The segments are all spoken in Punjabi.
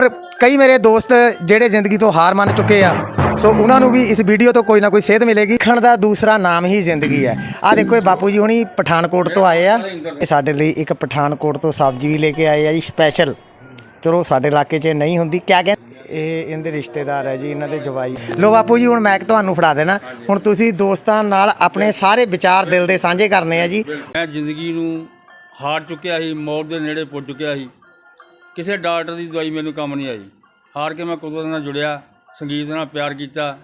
ਪਰ ਕਈ ਮੇਰੇ ਦੋਸਤ ਜਿਹੜੇ ਜ਼ਿੰਦਗੀ ਤੋਂ ਹਾਰ ਮੰਨ ਚੁੱਕੇ ਆ, ਸੋ ਉਹਨਾਂ ਨੂੰ ਵੀ ਇਸ ਵੀਡੀਓ ਤੋਂ ਕੋਈ ਨਾ ਕੋਈ ਸੇਧ ਮਿਲੇਗੀ। ਖਣ ਦਾ ਦੂਸਰਾ ਨਾਮ ਹੀ ਜ਼ਿੰਦਗੀ ਹੈ। ਆ ਦੇਖੋ ਇਹ ਬਾਪੂ ਜੀ ਹੁਣੀ ਪਠਾਨਕੋਟ ਤੋਂ ਆਏ ਆ। ਇਹ ਸਾਡੇ ਲਈ ਇੱਕ ਪਠਾਨਕੋਟ ਤੋਂ ਸਬਜ਼ੀ ਵੀ ਲੈ ਕੇ ਆਏ ਆ ਜੀ ਸਪੈਸ਼ਲ ਚਲੋ ਸਾਡੇ ਇਲਾਕੇ 'ਚ ਨਹੀਂ ਹੁੰਦੀ, ਕਿਆ ਕਹਿੰਦੇ ਇਹ ਇਹਦੇ ਰਿਸ਼ਤੇਦਾਰ ਹੈ ਜੀ, ਇਹਨਾਂ ਦੇ ਜਵਾਈ। ਲੋ ਬਾਪੂ ਜੀ, ਹੁਣ ਮੈਂ ਤੁਹਾਨੂੰ ਫੜਾ ਦੇਣਾ। ਹੁਣ ਤੁਸੀਂ ਦੋਸਤਾਂ ਨਾਲ ਆਪਣੇ ਸਾਰੇ ਵਿਚਾਰ ਦਿਲ ਦੇ ਸਾਂਝੇ ਕਰਨੇ ਆ ਜੀ। ਮੈਂ ਜ਼ਿੰਦਗੀ ਨੂੰ ਹਾਰ ਚੁੱਕਿਆ ਸੀ, ਮੌਤ ਦੇ ਨੇੜੇ ਪੁੱਜ ਚੁੱਕਿਆ ਸੀ। ਕਿਸੇ ਡਾਕਟਰ ਦੀ ਦਵਾਈ ਮੈਨੂੰ ਕੰਮ ਨਹੀਂ ਆਈ। ਹਾਰ ਕੇ ਮੈਂ ਕੁਦਰਤ ਨਾਲ ਜੁੜਿਆ, ਸੰਗੀਤ ਨਾਲ ਪਿਆਰ ਕੀਤਾ।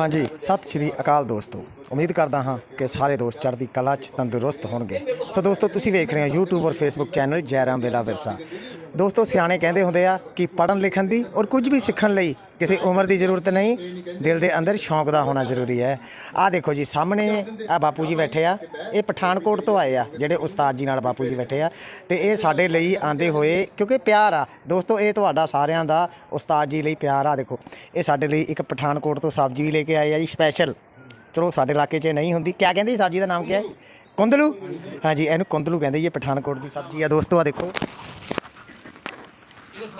ਹਾਂਜੀ, ਸਤਿ ਸ਼੍ਰੀ ਅਕਾਲ ਦੋਸਤੋ। ਉਮੀਦ ਕਰਦਾ ਹਾਂ ਕਿ ਸਾਰੇ ਦੋਸਤ ਚੜ੍ਹਦੀ ਕਲਾ 'ਚ ਤੰਦਰੁਸਤ ਹੋਣਗੇ। ਸੋ ਦੋਸਤੋ, ਤੁਸੀਂ ਵੇਖ ਰਹੇ ਹੋ YouTube ਔਰ Facebook ਚੈਨਲ ਜੈਰਾਮ ਬੇਲਾ ਵਿਰਸਾ। ਦੋਸਤੋ, ਸਿਆਣੇ ਕਹਿੰਦੇ ਹੁੰਦੇ ਆ ਕਿ ਪੜ੍ਹਨ ਲਿਖਣ ਦੀ ਔਰ ਕੁਝ ਵੀ ਸਿੱਖਣ ਲਈ ਕਿਸੇ ਉਮਰ ਦੀ ਜ਼ਰੂਰਤ ਨਹੀਂ। ਦਿਲ ਦੇ ਅੰਦਰ ਸ਼ੌਂਕ ਦਾ ਹੋਣਾ ਜ਼ਰੂਰੀ ਹੈ। ਆਹ ਦੇਖੋ ਜੀ, ਸਾਹਮਣੇ ਆ ਬਾਪੂ ਜੀ ਬੈਠੇ ਆ। ਇਹ ਪਠਾਨਕੋਟ ਤੋਂ ਆਏ ਆ, ਜਿਹੜੇ ਉਸਤਾਦ ਜੀ ਨਾਲ ਬਾਪੂ ਜੀ ਬੈਠੇ ਆ। ਤੇ ਇਹ ਸਾਡੇ ਲਈ ਆਂਦੇ ਹੋਏ, ਕਿਉਂਕਿ ਪਿਆਰ ਆ। ਦੋਸਤੋ, ਇਹ ਤੁਹਾਡਾ ਸਾਰਿਆਂ ਦਾ ਉਸਤਾਦ ਜੀ ਲਈ ਪਿਆਰ ਆ, ਦੇਖੋ। ਇਹ ਸਾਡੇ ਲਈ ਇੱਕ ਪਠਾਨਕੋਟ ਤੋਂ ਸਬਜ਼ੀ ਵੀ ਲੈ ਕੇ ਆਏ ਆ ਜੀ, ਸਪੈਸ਼ਲ। ਚਲੋ, ਸਾਡੇ ਇਲਾਕੇ 'ਚ ਨਹੀਂ ਹੁੰਦੀ। ਕਿਆ ਕਹਿੰਦੇ ਸਬਜ਼ੀ ਦਾ ਨਾਮ ਕੀ ਹੈ? ਕੁੰਦਲੂ? ਹਾਂਜੀ, ਇਹਨੂੰ ਕੁੰਦਲੂ ਕਹਿੰਦੇ ਜੀ ਪਠਾਨਕੋਟ ਦੀ ਸਬਜ਼ੀ ਆ। ਦੋਸਤੋ ਆ ਦੇਖੋ ਇਹ ਸਲਾਦ ਵੀ ਬਹੁਤ ਵਧੀਆ ਬਣਦਾ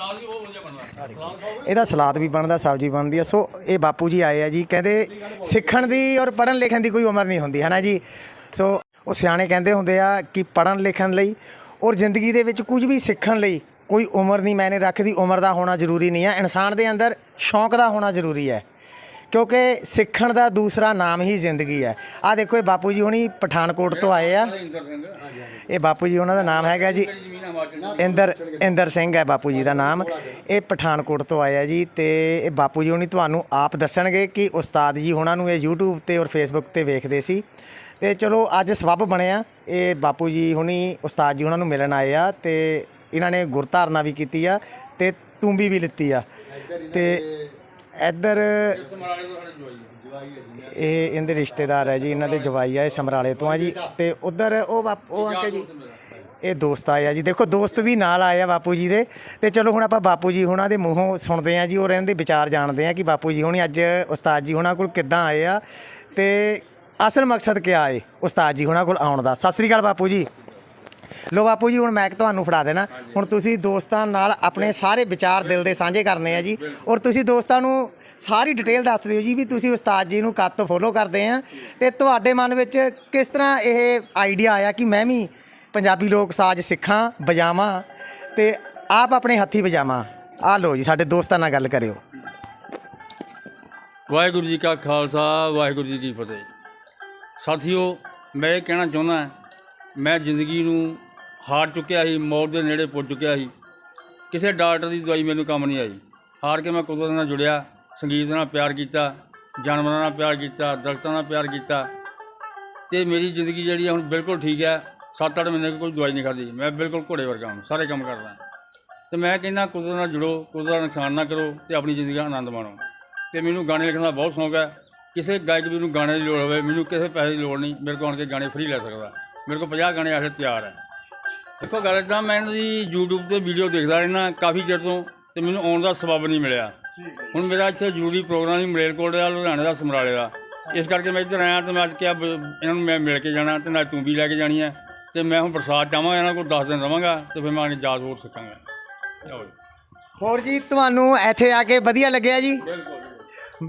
ਇਹਦਾ ਸਲਾਦ ਵੀ ਬਣਦਾ ਸਬਜ਼ੀ ਬਣਦੀ ਆ। ਸੋ ਇਹ ਬਾਪੂ ਜੀ ਆਏ ਆ ਜੀ ਕਹਿੰਦੇ ਸਿੱਖਣ ਦੀ ਔਰ ਪੜ੍ਹਨ ਲਿਖਣ ਦੀ ਕੋਈ ਉਮਰ ਨਹੀਂ ਹੁੰਦੀ ਹੈ ਨਾ ਜੀ? ਸੋ ਉਹ ਸਿਆਣੇ ਕਹਿੰਦੇ ਹੁੰਦੇ ਆ ਕਿ ਪੜ੍ਹਨ ਲਿਖਣ ਲਈ ਔਰ ਜ਼ਿੰਦਗੀ ਦੇ ਵਿੱਚ ਕੁਝ ਵੀ ਸਿੱਖਣ ਲਈ ਕੋਈ ਉਮਰ ਨਹੀਂ ਮੈਨੇ ਰੱਖਦੀ ਉਮਰ ਦਾ ਹੋਣਾ ਜ਼ਰੂਰੀ ਨਹੀਂ ਹੈ ਇਨਸਾਨ ਦੇ ਅੰਦਰ ਸ਼ੌਂਕ ਦਾ ਹੋਣਾ ਜ਼ਰੂਰੀ ਹੈ ਕਿਉਂਕਿ ਸਿੱਖਣ ਦਾ ਦੂਸਰਾ ਨਾਮ ਹੀ ਜ਼ਿੰਦਗੀ ਹੈ। ਆ ਦੇਖੋ ਇਹ ਬਾਪੂ ਜੀ ਹੁਣੀ ਪਠਾਨਕੋਟ ਤੋਂ ਆਏ ਆ। ਇਹ ਬਾਪੂ ਜੀ ਉਹਨਾਂ ਦਾ ਨਾਮ ਹੈਗਾ ਜੀ। ਇੰਦਰ ਇੰਦਰ ਸਿੰਘ ਹੈ ਬਾਪੂ ਜੀ ਦਾ ਨਾਮ। ਇਹ ਪਠਾਨਕੋਟ ਤੋਂ ਆਇਆ ਜੀ ਤੇ ਇਹ ਬਾਪੂ ਜੀ ਹੁਣੀ ਤੁਹਾਨੂੰ ਆਪ ਦੱਸਣਗੇ ਕਿ ਉਸਤਾਦ ਜੀ ਉਹਨਾਂ ਨੂੰ ਇਹ YouTube ਤੇ ਔਰ Facebook ਤੇ ਵੇਖਦੇ ਸੀ। ਤੇ ਚਲੋ ਅੱਜ ਸਬੱਬ ਬਣਿਆ ਇਹ ਬਾਪੂ ਜੀ ਹੁਣੀ ਉਸਤਾਦ ਜੀ ਉਹਨਾਂ ਨੂੰ ਮਿਲਣ ਆਏ ਆ ਤੇ ਇਹਨਾਂ ਨੇ ਗੁਰਧਾਰਨਾ ਵੀ ਕੀਤੀ ਆ ਤੇ ਤੂੰਬੀ ਵੀ ਲਿੱਤੀ ਆ। ਤੇ ਇੱਧਰ। ਇਹ ਇਹਦੇ ਰਿਸ਼ਤੇਦਾਰ ਹੈ ਜੀ ਇਹਨਾਂ ਦੇ ਜਵਾਈ ਆ ਇਹ ਸਮਰਾਲੇ ਤੋਂ ਆ ਜੀ। ਤੇ ਉਧਰ ਉਹ ਬਾਪ- ਉਹ ਅੰਕਲ ਜੀ। ਇਹ ਦੋਸਤ ਆਏ ਆ ਜੀ। ਦੇਖੋ, ਦੋਸਤ ਵੀ ਨਾਲ ਆਏ ਆ ਬਾਪੂ ਜੀ ਦੇ। ਤੇ ਚਲੋ, ਹੁਣ ਆਪਾਂ ਬਾਪੂ ਜੀ ਹੁਣਾਂ ਦੇ ਮੂੰਹੋਂ ਸੁਣਦੇ ਆ ਜੀ। ਔਰ ਇਹਨਾਂ ਦੇ ਵਿਚਾਰ ਜਾਣਦੇ ਆ ਕਿ ਬਾਪੂ ਜੀ ਹੁਣੀ ਅੱਜ ਉਸਤਾਦ ਜੀ ਹੁਣਾਂ ਕੋਲ ਕਿੱਦਾਂ ਆਏ ਆ। ਤੇ ਅਸਲ ਮਕਸਦ ਕੀ ਆਏ ਉਸਤਾਦ ਜੀ ਹੁਣਾਂ ਕੋਲ ਆਉਣ ਦਾ। ਸਤਿ ਸ੍ਰੀ ਅਕਾਲ ਬਾਪੂ ਜੀ। ਲੋ ਬਾਪੂ ਜੀ, ਹੁਣ ਮੈਂ ਤੁਹਾਨੂੰ ਫੜਾ ਦੇਣਾ। ਹੁਣ ਤੁਸੀਂ ਦੋਸਤਾਂ ਨਾਲ ਆਪਣੇ ਸਾਰੇ ਵਿਚਾਰ ਦਿਲ ਦੇ ਸਾਂਝੇ ਕਰਨੇ ਆ ਜੀ। ਔਰ ਤੁਸੀਂ ਦੋਸਤਾਂ ਨੂੰ ਸਾਰੀ ਡਿਟੇਲ ਦੱਸ ਦਿਓ ਜੀ ਵੀ ਤੁਸੀਂ ਉਸਤਾਦ ਜੀ ਨੂੰ ਕਦ ਤੋਂ ਫੋਲੋ ਕਰਦੇ ਆ। ਤੇ ਤੁਹਾਡੇ ਮਨ ਵਿੱਚ ਕਿਸ ਤਰ੍ਹਾਂ ਇਹ ਆਈਡੀਆ ਆਇਆ ਕਿ ਮੈਂ ਵੀ ਪੰਜਾਬੀ ਲੋਕ ਸਾਜ਼ ਸਿੱਖਾਂ, ਵਜਾਵਾਂ ਤੇ ਆਪ ਆਪਣੇ ਹੱਥੀ ਵਜਾਵਾਂ। ਆ ਲੋ ਜੀ, ਸਾਡੇ ਦੋਸਤਾਂ ਨਾਲ ਗੱਲ ਕਰਿਓ। ਵਾਹਿਗੁਰੂ ਜੀ ਕਾ ਖਾਲਸਾ, ਵਾਹਿਗੁਰੂ ਜੀ ਕੀ ਫਤਿਹ। ਸਾਥੀਓ, ਮੈਂ ਇਹ ਕਹਿਣਾ ਚਾਹੁੰਦਾ ਮੈਂ ਜ਼ਿੰਦਗੀ ਨੂੰ ਹਾਰ ਚੁੱਕਿਆ ਸੀ, ਮੌਤ ਦੇ ਨੇੜੇ ਪੁੱਜ ਚੁੱਕਿਆ ਸੀ। ਕਿਸੇ ਡਾਕਟਰ ਦੀ ਦਵਾਈ ਮੈਨੂੰ ਕੰਮ ਨਹੀਂ ਆਈ। ਹਾਰ ਕੇ ਮੈਂ ਕੁਦਰਤ ਨਾਲ ਜੁੜਿਆ, ਸੰਗੀਤ ਨਾਲ ਪਿਆਰ ਕੀਤਾ, ਜਾਨਵਰਾਂ ਨਾਲ ਪਿਆਰ ਕੀਤਾ, ਦਰਖਤਾਂ ਨਾਲ ਪਿਆਰ ਕੀਤਾ। ਤੇ ਮੇਰੀ ਜ਼ਿੰਦਗੀ ਜਿਹੜੀ ਆ ਹੁਣ ਬਿਲਕੁਲ ਠੀਕ ਹੈ। 7-8 ਮਹੀਨੇ ਕੋਈ ਦਵਾਈ ਨਹੀਂ ਖਾਦੀ ਮੈਂ ਬਿਲਕੁਲ ਘੋੜੇ ਵਰਗਾ ਹਾਂ, ਸਾਰੇ ਕੰਮ ਕਰਦਾ ਤੇ ਮੈਂ ਕਹਿੰਦਾ, ਕੁਦਰਤ ਨਾਲ ਜੁੜੋ, ਕੁਦਰਤ ਦਾ ਨੁਕਸਾਨ ਨਾ ਕਰੋ ਤੇ ਆਪਣੀ ਜ਼ਿੰਦਗੀ ਦਾ ਆਨੰਦ ਮਾਣੋ। ਤੇ ਮੈਨੂੰ ਗਾਣੇ ਲਿਖਣ ਦਾ ਬਹੁਤ ਸ਼ੌਂਕ ਹੈ। ਕਿਸੇ ਗਾਇਕ ਵੀ ਨੂੰ ਗਾਣੇ ਦੀ ਲੋੜ ਹੋਵੇ, ਮੈਨੂੰ ਕਿਸੇ ਪੈਸੇ ਦੀ ਲੋੜ ਨਹੀਂ। ਮੇਰੇ ਕੋਲ ਆਣ ਕੇ ਗਾਣੇ ਫ੍ਰੀ ਲੈ ਸਕਦਾ। ਮੇਰੇ ਕੋਲ 50 ਗਾਣੇ ਆਖੇ ਤਿਆਰ ਹੈ। ਦੇਖੋ, ਗੱਲ ਇੱਦਾਂ ਮੈਂ ਇਹਨਾਂ ਦੀ YouTube ਤੇ ਵੀਡੀਓ ਦੇਖਦਾ ਰਹਿਣਾ ਕਾਫੀ ਚਿਰ ਤੋਂ ਤੇ ਮੈਨੂੰ ਆਉਣ ਦਾ ਸਬਬ ਨਹੀਂ ਮਿਲਿਆ। ਹੁਣ ਮੇਰਾ ਇੱਥੇ ਜ਼ਰੂਰੀ ਪ੍ਰੋਗਰਾਮ ਸੀ ਮਲੇਰਕੋਟ ਦਾ, ਲੁਧਿਆਣੇ ਦਾ, ਸਮਰਾਲੇ ਦਾ। ਇਸ ਕਰਕੇ ਮੈਂ ਇੱਧਰ ਆਇਆ ਤੇ ਮੈਂ ਅੱਜ ਕਿਹਾ ਬ- ਇਹਨਾਂ ਨੂੰ ਮੈਂ ਮਿਲ ਕੇ ਜਾਣਾ ਤੇ ਨਾਲ ਤੂੰ ਵੀ ਲੈ ਕੇ ਜਾਣੀ ਹੈ। ਤੇ ਮੈਂ ਹੁਣ ਬਰਸਾਤ ਚਾਹਾਂਗਾ ਇਹਨਾਂ ਕੋਲ 10 ਦਿਨ ਰਵਾਂਗਾ ਤੇ ਫਿਰ ਮੈਂ ਆਪਣੀ ਜਾਤ ਹੋਰ ਸਿੱਖਾਂਗਾ। ਲਓ ਜੀ। ਹੋਰ ਜੀ ਤੁਹਾਨੂੰ ਇੱਥੇ ਆ ਕੇ ਵਧੀਆ ਲੱਗਿਆ ਜੀ?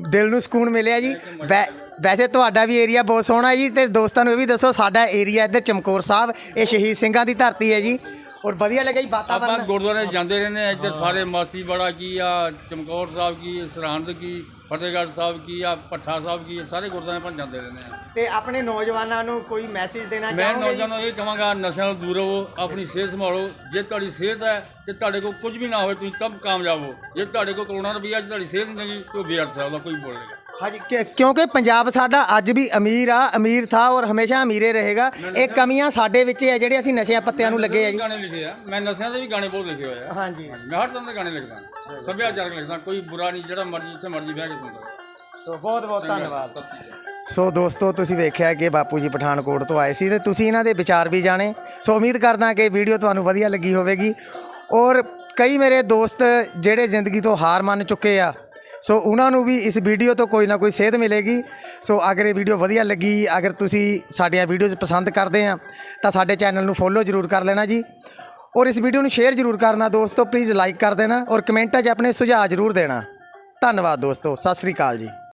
ਦਿਲ ਨੂੰ ਸਕੂਨ ਮਿਲਿਆ ਜੀ। ਵੈ- ਵੈਸੇ ਤੁਹਾਡਾ ਵੀ ਏਰੀਆ ਬਹੁਤ ਸੋਹਣਾ ਜੀ ਤੇ ਦੋਸਤਾਂ ਨੂੰ ਇਹ ਵੀ ਦੱਸੋ ਸਾਡਾ ਏਰੀਆ ਇੱਧਰ ਚਮਕੌਰ ਸਾਹਿਬ ਇਹ ਸ਼ਹੀਦ ਸਿੰਘਾਂ ਦੀ ਧਰਤੀ ਹੈ ਜੀ। ਔਰ ਵਧੀਆ ਲੱਗਿਆ ਜੀ ਆਪਾਂ ਵਾਤਾਵਰਨ ਗੁਰਦੁਆਰੇ ਜਾਂਦੇ ਰਹਿੰਦੇ ਆ ਇੱਧਰ ਸਾਰੇ ਮਾਸੀ ਬੜਾ ਕੀ ਆ ਚਮਕੌਰ ਸਾਹਿਬ ਕੀ ਸਰਹੰਦ ਕੀ ਫਤਿਹਗੜ੍ਹ ਸਾਹਿਬ ਕੀ ਆ ਭੱਠਾ ਸਾਹਿਬ ਕੀ ਸਾਰੇ ਗੁਰਦੁਆਰੇ ਆਪਾਂ ਜਾਂਦੇ ਰਹਿੰਦੇ ਆ। ਤੇ ਆਪਣੇ ਨੌਜਵਾਨਾਂ ਨੂੰ ਕੋਈ ਮੈਸੇਜ ਦੇਣਾ ਮੈਂ ਚਾਹੋਗੇ ਜੀ? ਨੌਜਵਾਨਾਂ ਨੂੰ ਇਹ ਕਹਾਂਗਾ ਨਸ਼ਿਆਂ ਤੋਂ ਦੂਰ ਰਹੋ ਆਪਣੀ ਸਿਹਤ ਸੰਭਾਲੋ। ਜੇ ਤੁਹਾਡੀ ਸਿਹਤ ਹੈ ਤੇ ਤੁਹਾਡੇ ਕੋਲ ਕੁਝ ਵੀ ਨਾ ਹੋਵੇ ਤੁਸੀਂ ਤਬ ਕਾਮਯਾਬ ਹੋ। ਜੇ ਤੁਹਾਡੇ ਕੋਲ ਕਰੋਨਾ ਰੁਪਈਆ ਜੇ ਤੁਹਾਡੀ ਸਿਹਤ ਨਹੀਂ ਹੈਗੀ ਕੋਈ ਬੇਅਰਥ ਹੈ ਉਹਦਾ ਕੋਈ ਬੋਲੇਗਾ ਹਾਂਜੀ ਕਿ- ਕਿਉਂਕਿ ਪੰਜਾਬ ਸਾਡਾ ਅੱਜ ਵੀ ਅਮੀਰ ਆ ਅਮੀਰ ਥਾ ਔਰ ਹਮੇਸ਼ਾ ਅਮੀਰੇ ਰਹੇਗਾ। ਇਹ ਕਮੀਆਂ ਸਾਡੇ ਵਿੱਚ ਹੈ ਜਿਹੜੇ ਅਸੀਂ ਨਸ਼ਿਆਂ ਪੱਤਿਆਂ ਨੂੰ ਲੱਗੇ ਆ ਜੀ। ਗਾਣੇ ਲਿਖੇ ਆ। ਮੈਂ ਨਸ਼ਿਆਂ ਦੇ ਵੀ ਗਾਣੇ ਬਹੁਤ ਲਿਖੇ ਹੋਏ ਆ। ਹਾਂਜੀ। ਮੈਂ ਹਰ ਤਰ੍ਹਾਂ ਦੇ ਗਾਣੇ ਲਿਖਦਾ। ਸੱਭਿਆਚਾਰਕ ਲਿਖਦਾ। ਕੋਈ ਬੁਰਾ ਨਹੀਂ ਜਿਹੜਾ ਮਰਜ਼ੀ ਜਿੱਥੇ ਮਰਜ਼ੀ ਬਹਿ ਕੇ ਸੁਣਦਾ। ਸੋ ਬਹੁਤ ਬਹੁਤ ਧੰਨਵਾਦ। ਸੋ ਦੋਸਤੋ ਤੁਸੀਂ ਵੇਖਿਆ ਕਿ ਬਾਪੂ ਜੀ ਪਠਾਨਕੋਟ ਤੋਂ ਆਏ ਸੀ ਤੇ ਤੁਸੀਂ ਇਹਨਾਂ ਦੇ ਵਿਚਾਰ ਵੀ ਜਾਣੇ। ਸੋ ਉਮੀਦ ਕਰਦਾ ਕਿ ਵੀਡੀਓ ਤੁਹਾਨੂੰ ਵਧੀਆ ਲੱਗੀ ਹੋਵੇਗੀ। ਔਰ ਕਈ ਮੇਰੇ ਦੋਸਤ ਜਿਹੜੇ ਜ਼ਿੰਦਗੀ ਤੋਂ ਹਾਰ ਮੰਨ ਚੁੱਕੇ ਆ ਸੋ ਉਹਨਾਂ ਨੂੰ ਵੀ ਇਸ ਵੀਡੀਓ ਤੋਂ ਕੋਈ ਨਾ ਕੋਈ ਸੇਧ ਮਿਲੇਗੀ। ਸੋ ਅਗਰ ਇਹ ਵੀਡੀਓ ਵਧੀਆ ਲੱਗੀ, ਅਗਰ ਤੁਸੀਂ ਸਾਡੀਆਂ ਵੀਡੀਓਜ਼ ਪਸੰਦ ਕਰਦੇ ਆ, ਤਾਂ ਸਾਡੇ ਚੈਨਲ ਨੂੰ ਫੋਲੋ ਜ਼ਰੂਰ ਕਰ ਲੈਣਾ ਜੀ। ਔਰ ਇਸ ਵੀਡੀਓ ਨੂੰ ਸ਼ੇਅਰ ਜ਼ਰੂਰ ਕਰਨਾ ਦੋਸਤੋ ਪਲੀਜ਼ ਲਾਈਕ ਕਰ ਦੇਣਾ ਔਰ ਕਮੈਂਟਾਂ 'ਚ ਆਪਣੇ ਸੁਝਾਅ ਜ਼ਰੂਰ ਦੇਣਾ। ਧੰਨਵਾਦ ਦੋਸਤੋ, ਸਤਿ ਸ੍ਰੀ ਅਕਾਲ ਜੀ।